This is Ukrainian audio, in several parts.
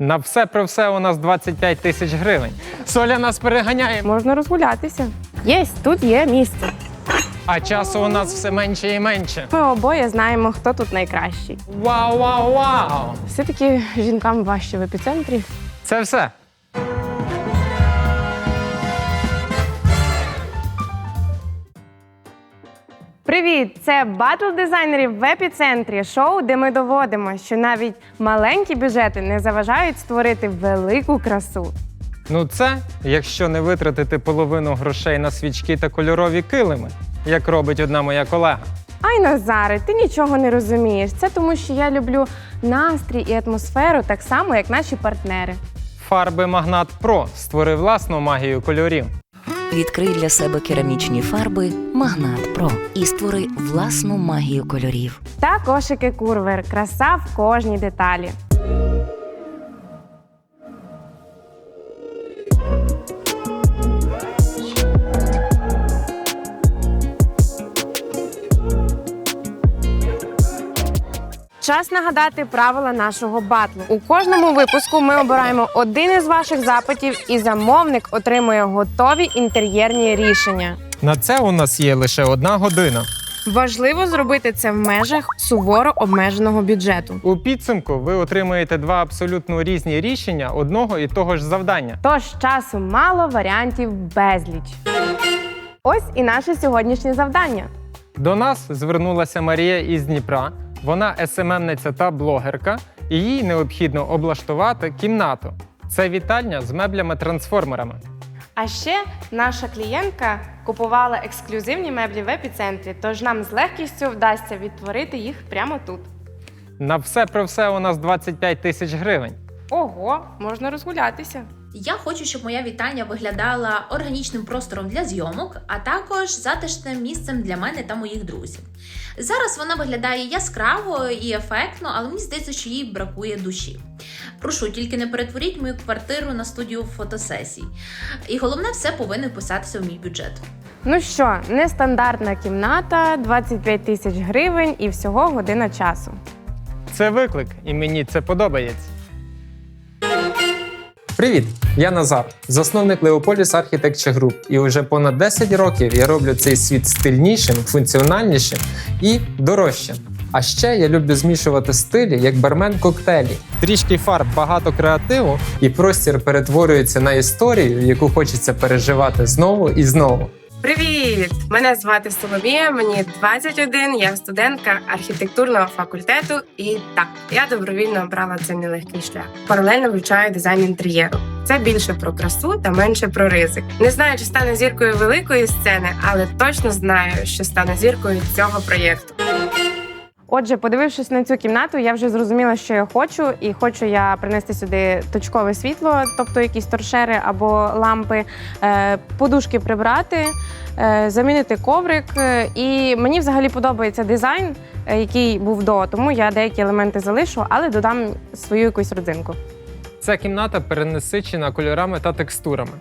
На все про все у нас 25 тисяч гривень. Соля нас переганяє, Можна розгулятися. Єсть, тут є місце. а часу у нас все менше і менше. Ми обоє знаємо, хто тут найкращий. Вау, вау, вау! Все-таки жінкам важче в епіцентрі. Це все. Привіт! Це батл дизайнерів в епіцентрі. Шоу, де ми доводимо, що навіть маленькі бюджети не заважають створити велику красу. Ну це, якщо не витратити половину грошей на свічки та кольорові килими, як робить одна моя колега. Ай, Назаре, ти нічого не розумієш. Це тому, що я люблю настрій і атмосферу так само, як наші партнери. Фарби Магнат Про створив власну магію кольорів. Відкрий для себе керамічні фарби Магнат Про і створи власну магію кольорів. Та кошики курвер. Краса в кожній деталі. Час нагадати правила нашого батлу. У кожному випуску ми обираємо один із ваших запитів, і замовник отримує готові інтер'єрні рішення. На це у нас є лише одна година. Важливо зробити це в межах суворо обмеженого бюджету. У підсумку ви отримуєте два абсолютно різні рішення одного і того ж завдання. Тож часу мало, варіантів безліч. Ось і наше сьогоднішнє завдання. До нас звернулася Марія із Дніпра. Вона СММниця та блогерка, і їй необхідно облаштувати кімнату. Це вітальня з меблями-трансформерами. А ще наша клієнтка купувала ексклюзивні меблі в епіцентрі, тож нам з легкістю вдасться відтворити їх прямо тут. На все про все у нас 25 тисяч гривень. Ого, можна розгулятися. Я хочу, щоб моя вітальня виглядала органічним простором для зйомок, а також затишним місцем для мене та моїх друзів. Зараз вона виглядає яскраво і ефектно, але мені здається, що їй бракує душі. Прошу, тільки не перетворіть мою квартиру на студію фотосесій. І головне, все повинно вписатися в мій бюджет. Ну що, нестандартна кімната, 25 тисяч гривень і всього година часу. Це виклик, і мені це подобається. Привіт! Я Назар, засновник Leopolis Architecture Group. І вже понад 10 років я роблю цей світ стильнішим, функціональнішим і дорожчим. А ще я люблю змішувати стилі як бармен коктейлі. Трішки фарб, багато креативу, і простір перетворюється на історію, яку хочеться переживати знову і знову. Привіт! Мене звати Соломія, мені 21, я студентка архітектурного факультету. І так, я добровільно обрала цей нелегкий шлях. Паралельно вивчаю дизайн інтер'єру. Це більше про красу та менше про ризик. Не знаю, чи стану зіркою великої сцени, але точно знаю, що стану зіркою цього проєкту. Отже, подивившись на цю кімнату, я вже зрозуміла, що я хочу, і хочу я принести сюди точкове світло, тобто якісь торшери або лампи, е, подушки прибрати, е, замінити коврик. Е, І мені взагалі подобається дизайн, який був до, тому я деякі елементи залишу, але додам свою якусь родзинку. Ця кімната перенасичена кольорами та текстурами.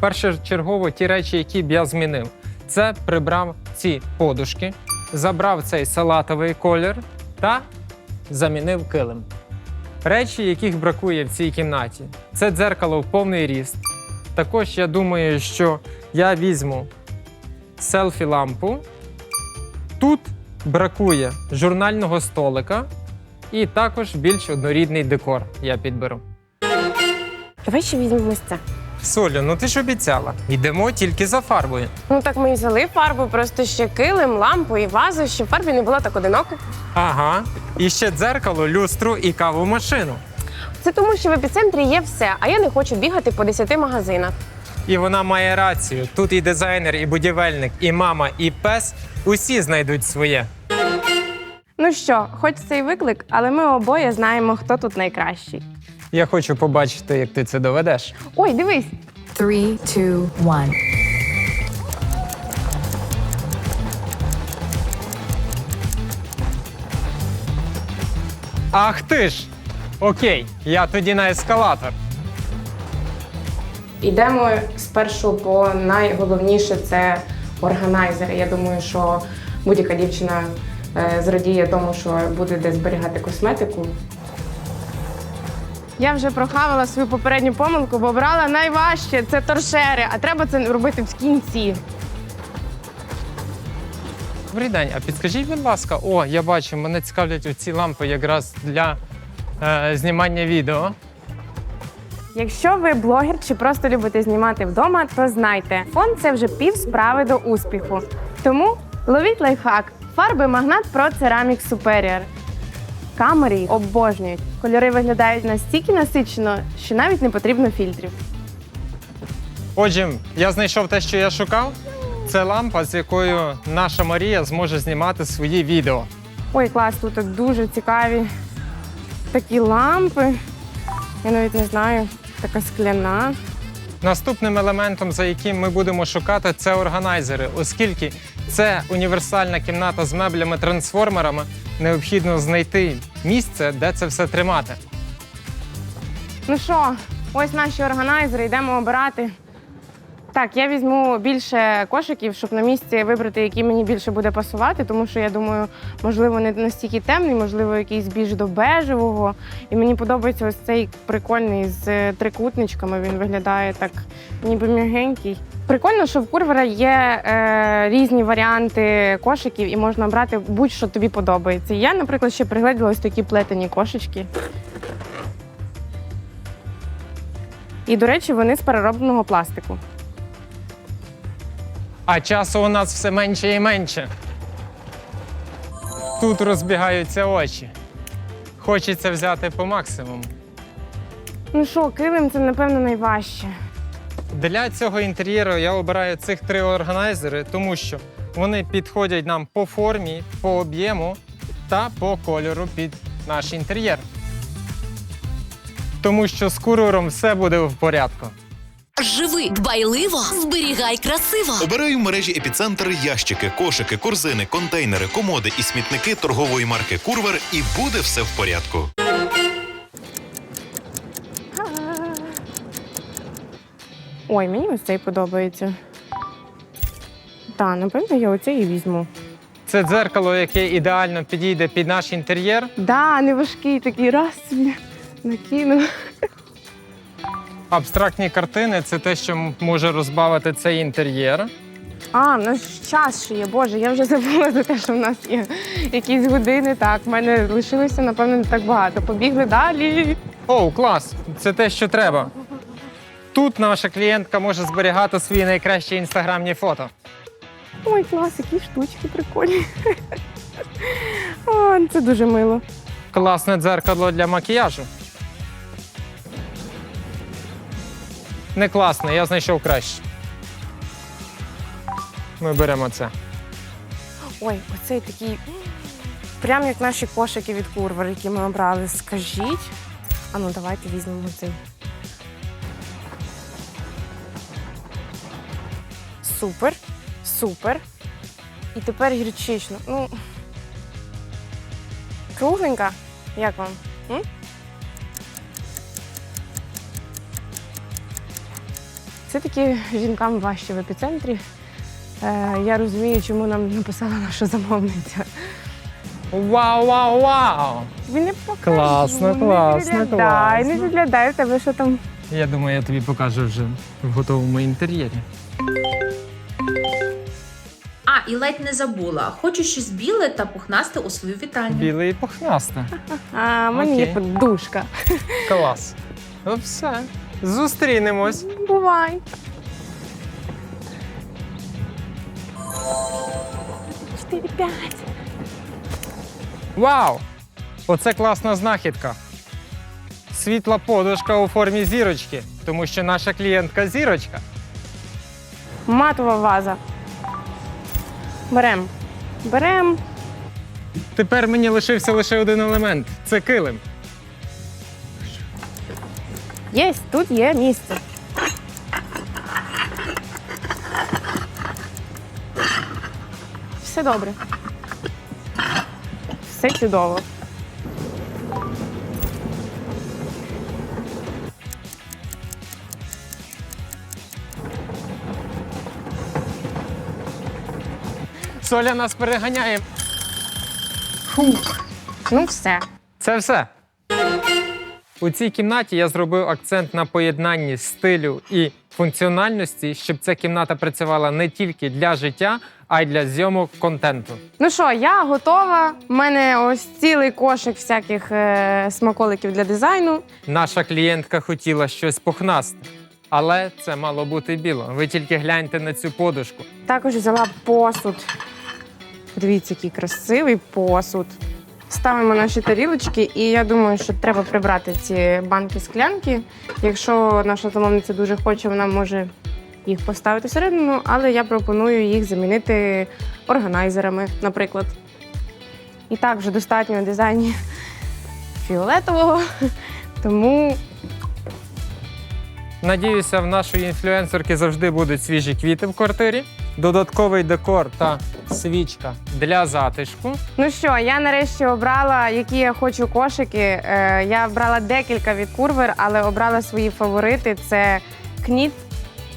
Першочергово ті речі, які б я змінив, це прибрав ці подушки, забрав цей салатовий колір та замінив килим. Речі, яких бракує в цій кімнаті, це дзеркало в повний ріст. Також я думаю, що я візьму селфі-лампу. Тут бракує журнального столика і також більш однорідний декор я підберу. Давай ще візьмемо це. Солю, ну ти ж обіцяла. Йдемо тільки за фарбою. Ну так ми і взяли фарбу, просто ще килим, лампу і вазу, щоб фарбі не було так одиноко. Ага. І ще дзеркало, люстру і каву машину. Це тому, що в епіцентрі є все, а я не хочу бігати по 10 магазинах. І вона має рацію. Тут і дизайнер, і будівельник, і мама, і пес усі знайдуть своє. Ну що, хоч це й виклик, але ми обоє знаємо, хто тут найкращий. Я хочу побачити, як ти це доведеш. Ой, дивись, Three, two, one. Ах ти ж! Окей, я тоді на ескалатор. Йдемо спершу по найголовніше це органайзери. Я думаю, що будь-яка дівчина е, зрадіє тому, що буде де зберігати косметику. Я вже прохавала свою попередню помилку, бо брала найважче це торшери, а треба це робити в кінці. Добрий день, а підскажіть, будь ласка, о, я бачу, мене цікавлять оці лампи якраз для е, знімання відео. Якщо ви блогер чи просто любите знімати вдома, то знайте, фон це вже пів справи до успіху. Тому ловіть лайфхак. Фарби Магнат Pro Ceramic Superior. Камери їх обожнюють. Кольори виглядають настільки насичено, що навіть не потрібно фільтрів. Отже, я знайшов те, що я шукав. Це лампа, з якою наша Марія зможе знімати свої відео. Ой, клас, тут дуже цікаві такі лампи. Я навіть не знаю, така скляна. Наступним елементом, за яким ми будемо шукати, це органайзери, оскільки це універсальна кімната з меблями-трансформерами, необхідно знайти місце, де це все тримати. Ну що, ось наші органайзери, йдемо обирати. Так, я візьму більше кошиків, щоб на місці вибрати, який мені більше буде пасувати, тому що я думаю, можливо, не настільки темний, можливо, якийсь більш до бежевого. І мені подобається ось цей прикольний з трикутничками. Він виглядає так, ніби м'ягенький. Прикольно, що в курвера є е, різні варіанти кошиків, і можна брати будь-що тобі подобається. Я, наприклад, ще пригледіла ось такі плетені кошечки. І, до речі, вони з переробленого пластику. А часу у нас все менше і менше. Тут розбігаються очі. Хочеться взяти по максимуму. Ну що, килим це, напевно, найважче. Для цього інтер'єру я обираю цих три органайзери, тому що вони підходять нам по формі, по об'єму та по кольору під наш інтер'єр. Тому що з курором все буде в порядку. Живи дбайливо, зберігай красиво. Обираю в мережі епіцентр ящики, кошики, корзини, контейнери, комоди і смітники торгової марки Курвер, і буде все в порядку. Ой, мені ось цей подобається. Так, напевно, я оцей і візьму. Це дзеркало, яке ідеально підійде під наш інтер'єр. Да, не важкий такий раз собі накинув. Абстрактні картини це те, що може розбавити цей інтер'єр. А, в нас час ще є. Боже, я вже забула за те, що в нас є якісь години. Так, в мене лишилося, напевно, не так багато. Побігли далі. Оу, клас! Це те, що треба. Тут наша клієнтка може зберігати свої найкращі інстаграмні фото. Ой, клас, які штучки прикольні. О, це дуже мило. Класне дзеркало для макіяжу. Не класне, я знайшов краще. Ми беремо це. Ой, оцей такий. Прям як наші кошики від курвер, які ми обрали. Скажіть. А ну давайте візьмемо цей. Супер, супер. І тепер гірчично. Ну. Кругленька. Як вам? М? Це таки жінкам важче в епіцентрі. Е, я розумію, чому нам написала наша замовниця. Вау, вау, вау! Він не покажу, Класно, не класно, відглядай, класно. Не відглядай, в тебе що там. Я думаю, я тобі покажу вже в готовому інтер'єрі. І ледь не забула. Хочу щось біле та пухнасте у свою вітальню. Біле і пухнасте. А, є Окей. подушка. Клас. Ну все. Зустрінемось. Бувай. Чотири, п'ять. Вау! Оце класна знахідка. Світла подушка у формі зірочки, тому що наша клієнтка зірочка. Матова ваза. Берем. Берем. Тепер мені лишився лише один елемент це килим. Єсть, тут є місце. Все добре. Все чудово. Соля нас переганяє. Ну все. Це все. У цій кімнаті я зробив акцент на поєднанні стилю і функціональності, щоб ця кімната працювала не тільки для життя, а й для зйомок контенту. Ну що, я готова. У мене ось цілий кошик всяких е, смаколиків для дизайну. Наша клієнтка хотіла щось пухнасте, але це мало бути біло. Ви тільки гляньте на цю подушку. Також взяла посуд. Дивіться, який красивий посуд. Ставимо наші тарілочки, і я думаю, що треба прибрати ці банки склянки. Якщо наша замовниця дуже хоче, вона може їх поставити всередину, але я пропоную їх замінити органайзерами, наприклад. І так вже достатньо дизайні фіолетового. Тому Надіюся, в нашої інфлюенсерки завжди будуть свіжі квіти в квартирі, додатковий декор та свічка для затишку. Ну що, я нарешті обрала, які я хочу кошики. Е, я обрала декілька від курвер, але обрала свої фаворити. Це кніт.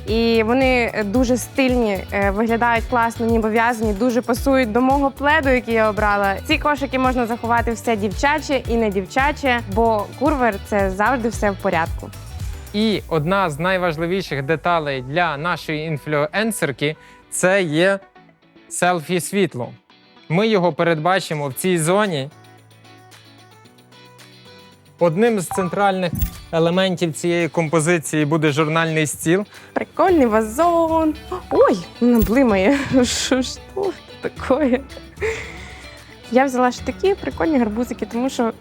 І вони дуже стильні, е, виглядають класно, ніби в'язані, дуже пасують до мого пледу, який я обрала. Ці кошики можна заховати все дівчаче і не дівчаче, бо курвер це завжди все в порядку. І одна з найважливіших деталей для нашої інфлюенсерки це є селфі світло. Ми його передбачимо в цій зоні. Одним з центральних елементів цієї композиції буде журнальний стіл. Прикольний вазон. Ой, вона блимає. Що ж таке? Я взяла ж такі прикольні гарбузики, тому що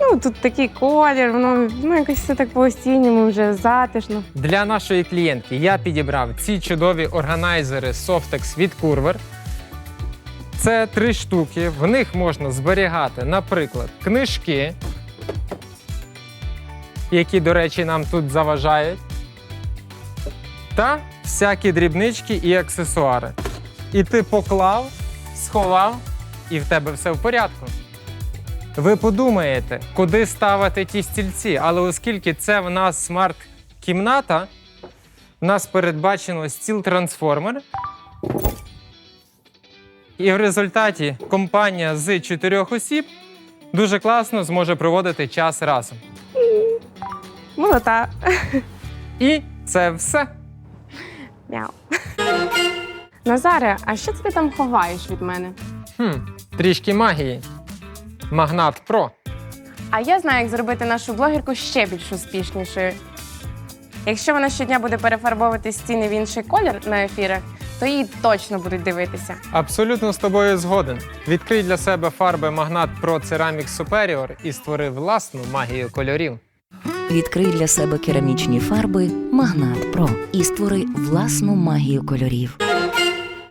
ну, тут такий колір, воно ну, якось все так по-осінньому вже затишно. Для нашої клієнтки я підібрав ці чудові органайзери Softex від Curver. Це три штуки. В них можна зберігати, наприклад, книжки, які, до речі, нам тут заважають, та всякі дрібнички і аксесуари. І ти поклав, сховав, і в тебе все в порядку. Ви подумаєте, куди ставити ті стільці, але оскільки це в нас смарт-кімната, в нас передбачено стіл-трансформер. І в результаті компанія з чотирьох осіб дуже класно зможе проводити час разом. Молота. І це все. Мяу. Назаре, а що ти там ховаєш від мене? Хм, трішки магії. Магнат Про. А я знаю, як зробити нашу блогерку ще більш успішнішою. Якщо вона щодня буде перефарбовувати стіни в інший колір на ефірах, то її точно будуть дивитися. Абсолютно з тобою згоден. Відкрий для себе фарби Магнат Pro Ceramic Superior і створи власну магію кольорів. Відкрий для себе керамічні фарби Магнат Про і створи власну магію кольорів.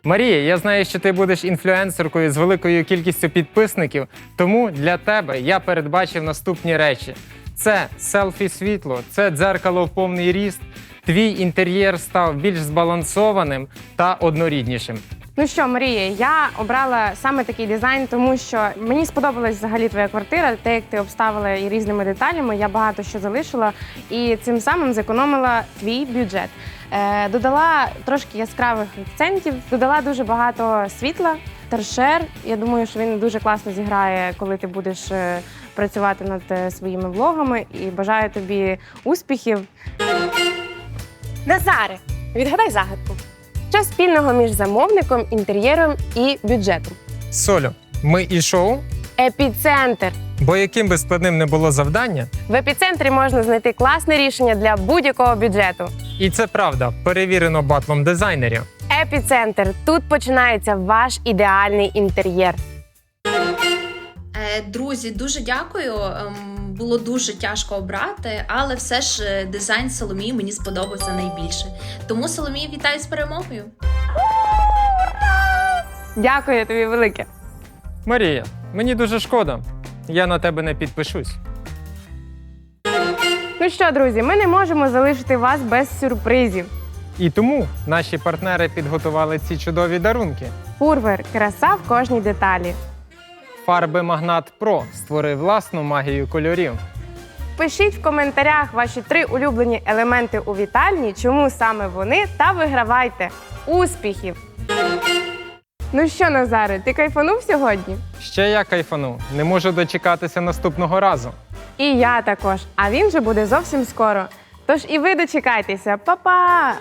Марія, я знаю, що ти будеш інфлюенсеркою з великою кількістю підписників, тому для тебе я передбачив наступні речі: це селфі світло, це дзеркало в повний ріст. Твій інтер'єр став більш збалансованим та одноріднішим. Ну що, Марія, я обрала саме такий дизайн, тому що мені сподобалась взагалі твоя квартира, те, як ти обставила і різними деталями. Я багато що залишила і цим самим зекономила твій бюджет. Е, додала трошки яскравих акцентів, додала дуже багато світла, торшер. Я думаю, що він дуже класно зіграє, коли ти будеш е, працювати над е, своїми влогами. І бажаю тобі успіхів. Назаре, відгадай загадку. Що спільного між замовником, інтер'єром і бюджетом? Солю, ми і шоу, Епіцентр. Бо яким би складним не було завдання, В епіцентрі можна знайти класне рішення для будь-якого бюджету. і це правда, перевірено батлом дизайнерів. Епіцентр. Тут починається ваш ідеальний інтер'єр. Е, Друзі, дуже дякую. Ем, Було дуже тяжко обрати, але все ж е, дизайн Соломії мені сподобався найбільше. Тому Соломія, вітаю з перемогою! Дякую тобі велике. Марія, мені дуже шкода. Я на тебе не підпишусь. Ну що, друзі, ми не можемо залишити вас без сюрпризів. І тому наші партнери підготували ці чудові дарунки. Фурвер краса в кожній деталі. Фарби Магнат Про створи власну магію кольорів. Пишіть в коментарях ваші три улюблені елементи у вітальні, чому саме вони, та вигравайте. Успіхів! Ну що, Назаре, ти кайфанув сьогодні? Ще я кайфану. Не можу дочекатися наступного разу. І я також. А він же буде зовсім скоро. Тож і ви дочекайтеся, Па-па!